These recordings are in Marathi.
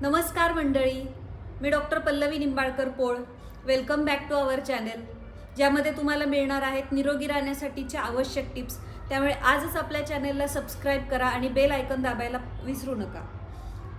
नमस्कार मंडळी. मी doctor Pallavi Nimbalkar Pol. Welcome back to our channel ज्यामध्ये तुम्हाला मिळणार आहेत निरोगी राहण्यासाठीच्या आवश्यक टिप्स. त्यामुळे आजच आपल्या चॅनलला सबस्क्राईब करा आणि बेल आयकन दाबायला विसरू नका.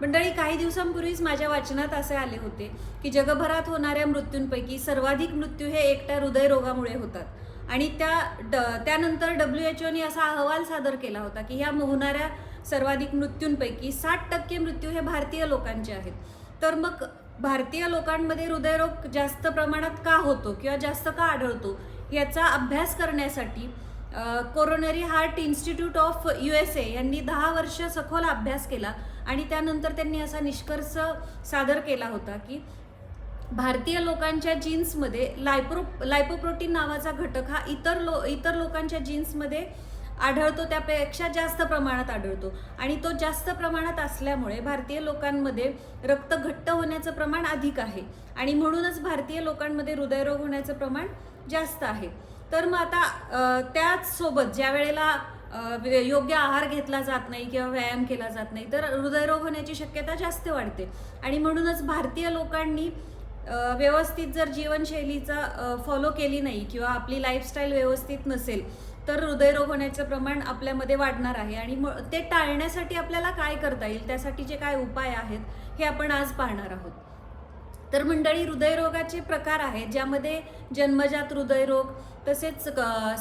मंडळी काही दिवसांपूर्वीच माझ्या वाचनात असे आले होते की जगभरात होणाऱ्या मृत्यूंपैकी सर्वाधिक मृत्यू हे एकट्या हृदयरोगामुळे होतात. आणि त्या ड त्यानंतर डब्ल्यू एच ओने असा अहवाल सादर केला होता की ह्या होणाऱ्या सर्वाधिक मृत्यूंपैकी साठ टक्के मृत्यू हे भारतीय लोकांचे आहेत. तर मग भारतीय लोकांमध्ये हृदयरोग जास्त प्रमाणात का होतो किंवा जास्त का आढळतो याचा अभ्यास करण्यासाठी coronary heart institute of U S A यांनी दहा वर्ष सखोल अभ्यास केला आणि त्यानंतर त्यांनी असा निष्कर्ष सादर केला होता की भारतीय लोकांच्या जीन्समध्ये लायप्रो लायपोप्रोटीन नावाचा घटक हा इतर लो इतर लोकांच्या जीन्समध्ये आढळतो त्यापेक्षा जास्त प्रमाणात आढळतो. आणि तो जास्त प्रमाणात असल्यामुळे भारतीय लोकांमध्ये रक्त घट्ट होण्याचं प्रमाण अधिक आहे. आणि म्हणूनच भारतीय लोकांमध्ये हृदयरोग होण्याचं प्रमाण जास्त आहे. तर मग आता त्याचसोबत ज्या वेळेला योग्य आहार घेतला जात नाही किंवा व्यायाम केला जात नाही तर हृदयरोग होण्याची शक्यता जास्त वाढते. आणि म्हणूनच भारतीय लोकांनी व्यवस्थित जर जीवनशैलीचा फॉलो केली नाही किंवा आपली लाईफस्टाईल व्यवस्थित नसेल तर हृदयरोग होण्याचं प्रमाण आपल्यामध्ये वाढणार आहे. आणि मग ते टाळण्यासाठी आपल्याला काय करता येईल त्यासाठी जे काय उपाय आहेत हे आपण आज पाहणार आहोत. तर मंडळी हृदयरोगाचे प्रकार आहेत ज्यामध्ये जन्मजात हृदयरोग तसेच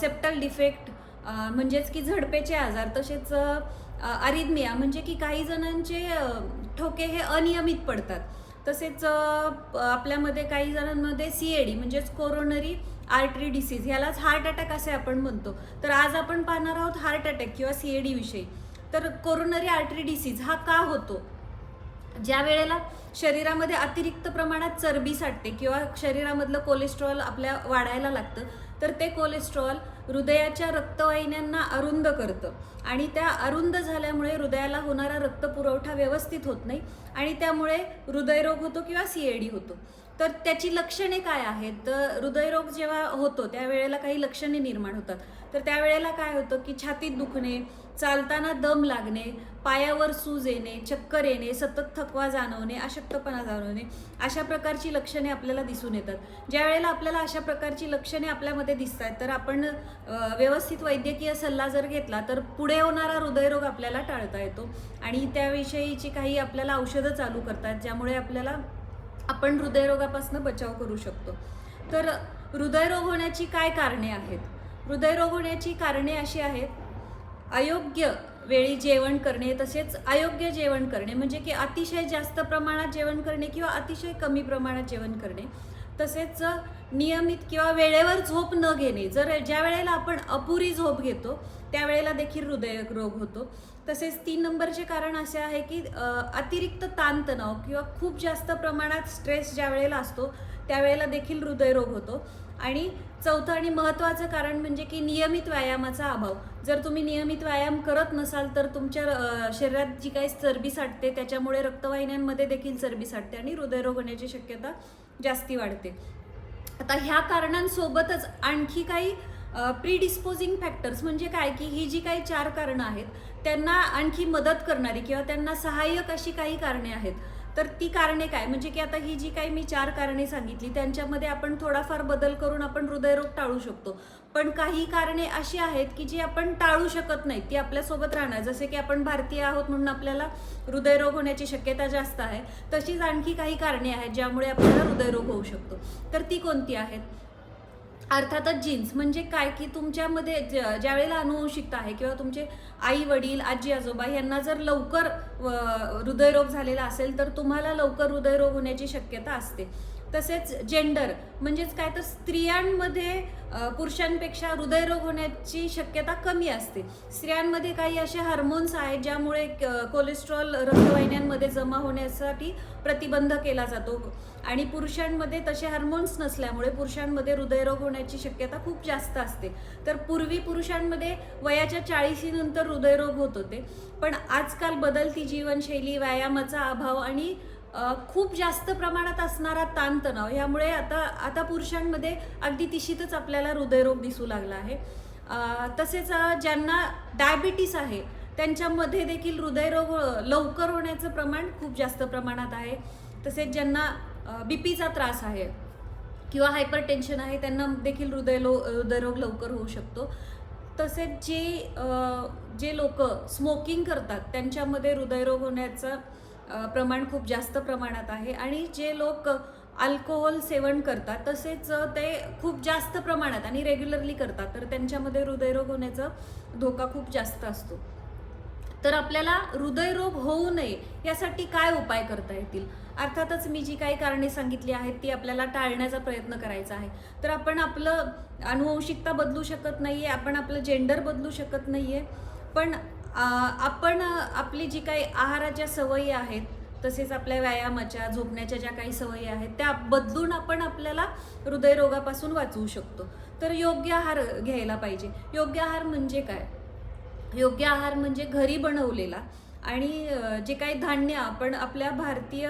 सेप्टल डिफेक्ट म्हणजेच की झडपेचे आजार तसेच अरिदमिया म्हणजे की काही जणांचे ठोके हे अनियमित पडतात. तसेच आपल्यामध्ये काही जणांमध्ये सी ए डी म्हणजेच कोरोनरी आर्टरी डिसीज यालाच हार्ट अटॅक असे आपण म्हणतो. तर आज आपण पाहणार आहोत हार्ट अटॅक किंवा सी ए डी विषयी. तर कोरोनरी आर्टरी डिसीज हा का होतो? ज्या वेळेला शरीरामध्ये अतिरिक्त प्रमाणात चरबी साठते किंवा शरीरामधलं कोलेस्ट्रॉल आपल्या वाढायला लागतं तर ते कोलेस्ट्रॉल हृदयाच्या रक्तवाहिन्यांना अरुंद करतं. आणि त्या अरुंद झाल्यामुळे हृदयाला होणारा रक्तपुरवठा व्यवस्थित होत नाही आणि त्यामुळे हृदयरोग होतो किंवा सी ए डी होतो. तर त्याची लक्षणे काय आहेत? तर हृदयरोग जेव्हा होतो त्यावेळेला काही लक्षणे निर्माण होतात. तर त्यावेळेला काय होतं की छातीत दुखणे चालताना दम लागणे पायावर सूज येणे चक्कर येणे सतत थकवा जाणवणे अशक्तपणा जाणवणे अशा प्रकारची लक्षणे आपल्याला दिसून येतात. ज्या वेळेला आपल्याला अशा प्रकारची लक्षणे आपल्यामध्ये दिसत आहेत तर आपण व्यवस्थित वैद्यकीय सल्ला जर घेतला तर पुढे होणारा हृदयरोग आपल्याला टाळता येतो. आणि त्याविषयीची काही आपल्याला औषधं चालू करतात ज्यामुळे आपल्याला आपण हृदयरोगापासून बचाव करू शकतो. तर हृदयरोग होण्याची काय कारणे आहेत? हृदयरोग होण्याची कारणे अशी आहेत अयोग्य वेळी जेवण करणे तसेच अयोग्य जेवण करणे म्हणजे की अतिशय जास्त प्रमाणात जेवण करणे किंवा अतिशय कमी प्रमाणात जेवण करणे तसेच नियमित किंवा वेळेवर झोप न घेणे. जर ज्या वेळेला आपण अपुरी झोप घेतो त्यावेळेला देखील हृदयरोग होतो. तसेच तीन नंबरचे कारण असे आहे की अतिरिक्त ताणतणाव किंवा खूप जास्त प्रमाणात स्ट्रेस ज्या वेळेला असतो त्यावेळेला देखील हृदयरोग होतो. आणि चौथं आणि महत्त्वाचं कारण म्हणजे की नियमित व्यायामाचा अभाव. जर तुम्ही नियमित व्यायाम करत नसाल तर तुमच्या शरीरात जी काही चरबी साठते त्याच्यामुळे रक्तवाहिन्यांमध्ये देखील चरबी साठते आणि हृदयरोग होण्याची शक्यता जास्ती वाढते. आता ह्या कारणांसोबतच आणखी काही प्रीडिस्पोजिंग फॅक्टर्स म्हणजे काय? की ही जी काही चार कारणं आहेत त्यांना आणखी मदत करणारी किंवा त्यांना सहाय्यक अशी काही कारणे आहेत. तर ती कारणे काय? म्हणजे की आता ही जी काही मी चार कारणे सांगितली त्यांच्यामध्ये आपण थोडाफार बदल करून आपण हृदयरोग टाळू शकतो. पण काही कारणे अशी आहेत की जी आपण टाळू शकत नाही ती आपल्यासोबत राहणार. जसे की आपण भारतीय आहोत म्हणून आपल्याला हृदयरोग होण्याची शक्यता जास्त आहे. तशीच आणखी काही कारणे आहेत ज्यामुळे आपल्याला हृदयरोग होऊ शकतो. तर ती कोणती आहेत? अर्थातच जीन्स म्हणजे काय? की तुमच्यामध्ये ज्या वेळेला अनुवंशिकता आहे किंवा तुमचे आई वडील आजी आजोबा यांना जर लवकर व, हृदयरोग झालेला असेल तर तुम्हाला लवकर हृदयरोग होण्याची शक्यता असते. तसेच जेंडर म्हणजेच काय तर स्त्रियांमध्ये पुरुषांपेक्षा हृदयरोग होण्याची शक्यता कमी असते. स्त्रियांमध्ये काही असे हार्मोन्स आहेत ज्यामुळे क- कोलेस्ट्रॉल रक्तवाहिन्यांमध्ये जमा होण्यासाठी प्रतिबंध केला जातो. आणि पुरुषांमध्ये तसे हार्मोन्स नसल्यामुळे पुरुषांमध्ये हृदयरोग होण्याची शक्यता खूप जास्त असते. तर पूर्वी पुरुषांमध्ये वयाच्या चाळीसीनंतर हृदयरोग होत होते. पण आजकाल बदलती जीवनशैली व्यायामाचा अभाव आणि खूप जास्त प्रमाणात असणारा ताणतणाव ह्यामुळे आता आता पुरुषांमध्ये अगदी तिशीतच आपल्याला हृदयरोग दिसू लागला आहे. तसेच ज्यांना डायबिटीस आहे त्यांच्यामध्ये देखील हृदयरोग लवकर होण्याचं प्रमाण खूप जास्त प्रमाणात आहे. तसेच ज्यांना बी पीचा त्रास आहे किंवा हायपर टेन्शन आहे त्यांना देखील हृदयलो हृदयरोग लवकर होऊ शकतो. तसेच जे जे लोक स्मोकिंग करतात त्यांच्यामध्ये हृदयरोग होण्याचं प्रमाण खूप जास्त प्रमाणात आहे आणि जे लोक अल्कोहोल सेवन करतात तसेच ते खूप जास्त प्रमाणात आणि रेग्युलरली करतात तर त्यांच्यामध्ये हृदयरोग होण्याचा धोका खूप जास्त असतो. तर आपल्याला हृदयरोग होऊ नये यासाठी काय उपाय करता येतील? अर्थातच मी जी काही कारणे सांगितली आहेत ती आपल्याला टाळण्याचा प्रयत्न करायचा आहे. तर आपण आपलं अनुवंशिकता बदलू शकत नाही आहे आपण आपलं जेंडर बदलू शकत नाही आहे पण आपण आपली जी काही आहाराच्या सवयी आहेत तसेच आपल्या व्यायामाच्या झोपण्याच्या ज्या काही सवयी आहेत त्या बदलून आपण आपल्याला हृदयरोगापासून वाचवू शकतो. तर योग्य आहार घ्यायला पाहिजे. योग्य आहार म्हणजे काय? योग्य आहार म्हणजे घरी बनवलेला आणि जे काही धान्य आपण आपल्या भारतीय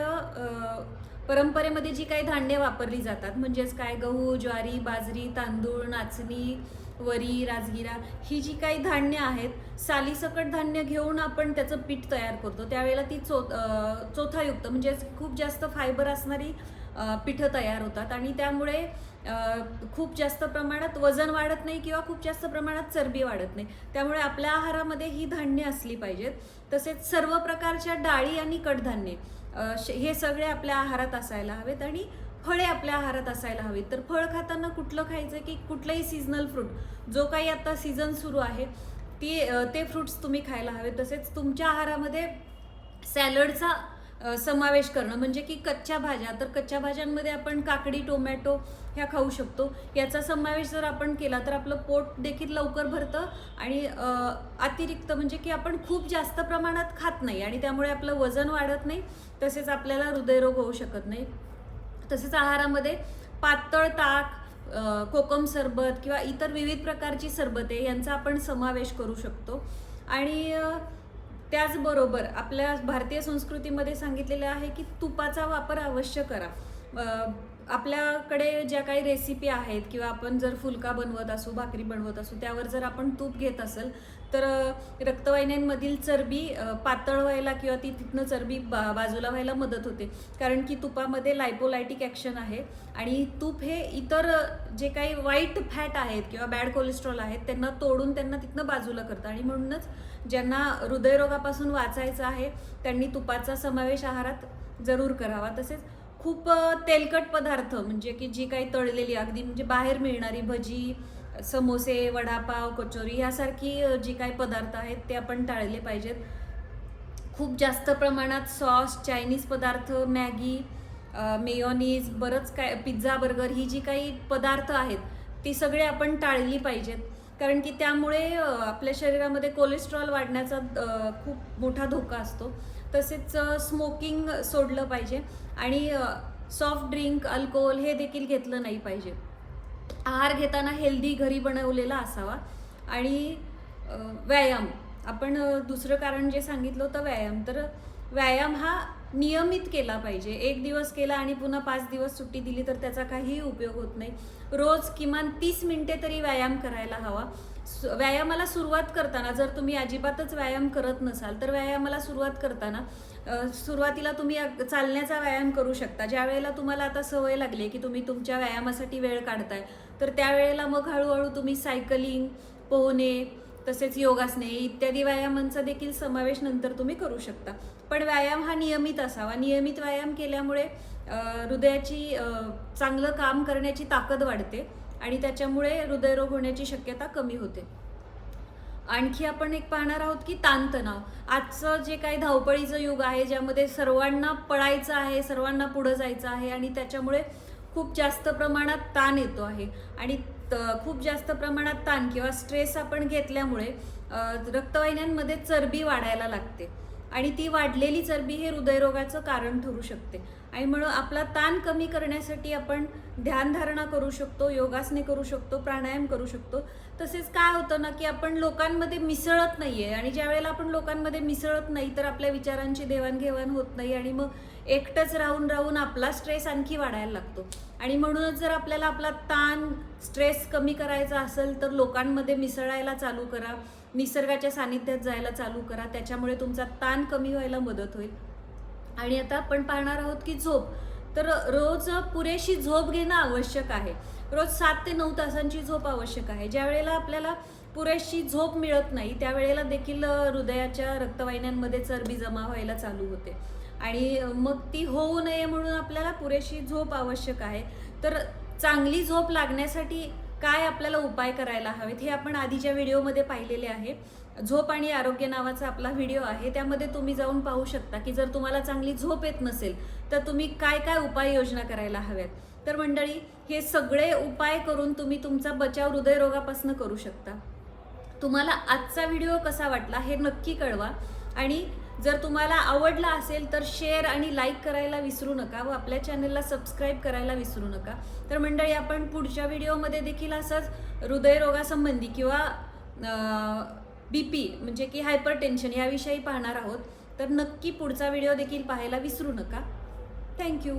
परंपरेमध्ये जी काही धान्य वापरली जातात म्हणजेच काय? गहू ज्वारी बाजरी तांदूळ नाचणी वरी राजगिरा ही जी काही धान्य आहेत सालीसकट धान्य घेऊन आपण त्याचं पीठ तयार करतो. त्यावेळेला ती चो चोथायुक्त म्हणजे खूप जास्त फायबर असणारी पीठं पिठं तयार होतात. आणि त्यामुळे खूप जास्त प्रमाणात वजन वाढत नाही किंवा खूप जास्त प्रमाणात चरबी वाढत नाही. त्यामुळे आपल्या आहारामध्ये ही धान्य असली पाहिजेत. तसेच सर्व प्रकारच्या डाळी आणि कडधान्ये श- हे सगळे आपल्या आहारात असायला हवेत. आणि फळे आपल्या आहारात असायला हवीत. तर फळ खाताना कुठलं खायचं की कुठलंही सीझनल फ्रूट जो काही आता सीझन सुरू आहे ती ते फ्रूट्स तुम्ही खायला हवे तसेच तुमच्या आहारामध्ये सॅलडचा समावेश करणं म्हणजे की कच्च्या भाज्या. तर कच्च्या भाज्यांमध्ये आपण काकडी टोमॅटो ह्या खाऊ शकतो. याचा समावेश जर आपण केला तर आपलं पोट देखील लवकर भरतं आणि अतिरिक्त म्हणजे की आपण खूप जास्त प्रमाणात खात नाही आणि त्यामुळे आपलं वजन वाढत नाही. तसेच आपल्याला हृदयरोग होऊ शकत नाही. तसेच आहारामध्ये पातळ ताक कोकम सरबत किंवा इतर विविध प्रकारची सरबते यांचा आपण समावेश करू शकतो. आणि त्याचबरोबर आपल्या भारतीय संस्कृतीमध्ये सांगितलेलं आहे की तुपाचा वापर अवश्य करा. आपल्याकडे ज्या काही रेसिपी आहेत किंवा आपण जर फुलका बनवत असू भाकरी बनवत असू त्यावर जर आपण तूप घेत असेल तर रक्तवाहिन्यांमधील चरबी पातळ व्हायला किंवा ती तिथनं चरबी बा बाजूला व्हायला मदत होते. कारण की तुपामध्ये लायपोलायटिक ॲक्शन आहे आणि तूप हे इतर जे काही वाईट फॅट आहेत किंवा बॅड कोलेस्ट्रॉल आहेत त्यांना तोडून त्यांना तिथनं बाजूला करतं. आणि म्हणूनच ज्यांना हृदयरोगापासून वाचायचं आहे त्यांनी तुपाचा समावेश आहारात जरूर करावा. तसेच खूप तेलकट पदार्थ म्हणजे की जी काही तळलेली अगदी म्हणजे बाहेर मिळणारी भजी समोसे वडापाव कचोरी यासारखी जी काही पदार्थ आहेत ते आपण टाळले पाहिजेत. खूप जास्त प्रमाणात सॉस चायनीज पदार्थ मॅगी मेयोनीज बरंच काय पिझ्झा बर्गर ही जी काही पदार्थ आहेत ती सगळे आपण टाळली पाहिजेत. कारण की त्यामुळे आपल्या शरीरामध्ये कोलेस्ट्रॉल वाढण्याचा खूप मोठा धोका असतो. तसेच स्मोकिंग सोडलं पाहिजे आणि सॉफ्ट ड्रिंक अल्कोहोल हे देखील घेतलं नाही पाहिजे. आहार घेताना हेल्दी घरी बनवलेला असावा आणि व्यायाम. आपण दुसरं कारण जे सांगितलं होतं व्यायाम तर व्यायाम हा नियमित केला पाहिजे. एक दिवस केला आणि पुन्हा पाच दिवस सुट्टी दिली तर त्याचा काहीही उपयोग होत नाही. रोज किमान तीस मिनिटे तरी व्यायाम करायला हवा. व्यायामाला सुरुवात करताना जर तुम्ही अजिबातच व्यायाम करत नसाल तर व्यायामाला सुरुवात करताना सुरुवातीला तुम्ही चालण्याचा व्यायाम करू शकता. ज्या वेळेला तुम्हाला आता सवय लागली की तुम्ही तुमच्या व्यायामासाठी वेळ काढताय तर त्यावेळेला मग हळूहळू तुम्ही सायकलिंग पोहणे तसेच योगासने इत्यादी व्यायामांचा देखील समावेश नंतर तुम्ही करू शकता. पण व्यायाम हा नियमित असावा. नियमित व्यायाम केल्यामुळे हृदयाची चांगलं काम करण्याची ताकद वाढते आणि त्याच्यामुळे हृदयरोग होण्याची शक्यता कमी होते. आणखी आपण एक पाहणार आहोत की ताणतणाव. आजचं जे काही धावपळीचं युग आहे ज्यामध्ये सर्वांना पळायचं आहे सर्वांना पुढं जायचं आहे आणि त्याच्यामुळे खूप जास्त प्रमाणात ताण येतो आहे आणि खूप जास्त प्रमाणात ताण किंवा स्ट्रेस आपण घेतल्यामुळे रक्तवाहिन्यांमध्ये चरबी वाढायला लागते. आणि ती वाढलेली चरबी हे हृदयरोगाचं कारण ठरू शकते. आणि म्हणून आपला ताण कमी करण्यासाठी आपण ध्यानधारणा करू शकतो योगासने करू शकतो प्राणायाम करू शकतो. तसेच काय होतं ना की आपण लोकांमध्ये मिसळत नाही आहे आणि ज्या वेळेला आपण लोकांमध्ये मिसळत नाही तर आपल्या विचारांची देवाणघेवाण होत नाही आणि मग एकटंच राहून राहून आपला स्ट्रेस आणखी वाढायला लागतो. आणि म्हणूनच जर आपल्याला आपला ताण स्ट्रेस कमी करायचा असेल तर लोकांमध्ये मिसळायला चालू करा. निसर्गाच्या सानिध्यात जायला चालू करा. त्याच्यामुळे तुमचा ताण कमी व्हायला मदत होईल. आणि आता आपण पाहणार आहोत की झोप. तर रोज पुरेशी झोप घेणं आवश्यक आहे. रोज सात ते नऊ तासांची झोप आवश्यक आहे. ज्या वेळेला आपल्याला पुरेशी झोप मिळत नाही त्यावेळेला देखील हृदयाच्या रक्तवाहिन्यांमध्ये चरबी जमा व्हायला चालू होते. आणि मग ती होऊ नये म्हणून आपल्याला पुरेशी झोप आवश्यक आहे. तर चांगली झोप लागण्यासाठी काय आपल्याला उपाय करायला हवेत हे आपण आधीच्या व्हिडिओमध्ये पाहिलेले आहे. झोप आणि आरोग्य नावाचा आपला व्हिडिओ आहे. त्यामध्ये तुम्ही जाऊन पाहू शकता की जर तुम्हाला चांगली झोप येत नसेल तर तुम्ही काय काय उपाययोजना करायला हव्यात? तर मंडळी हे सगळे उपाय करून तुम्ही तुमचा बचाव हृदयरोगापासून करू शकता. तुम्हाला आजचा व्हिडिओ कसा वाटला हे नक्की कळवा आणि जर तुम्हाला आवडला असेल तर शेअर आणि लाईक करायला विसरू नका व आपल्या चॅनलला सबस्क्राईब करायला विसरू नका. तर मंडळी आपण पुढच्या व्हिडिओमध्ये देखील असंच हृदयरोगासंबंधी किंवा बी पी म्हणजे की हायपर टेन्शन याविषयी पाहणार आहोत. तर नक्की पुढचा व्हिडिओ देखील पाहायला विसरू नका. थँक्यू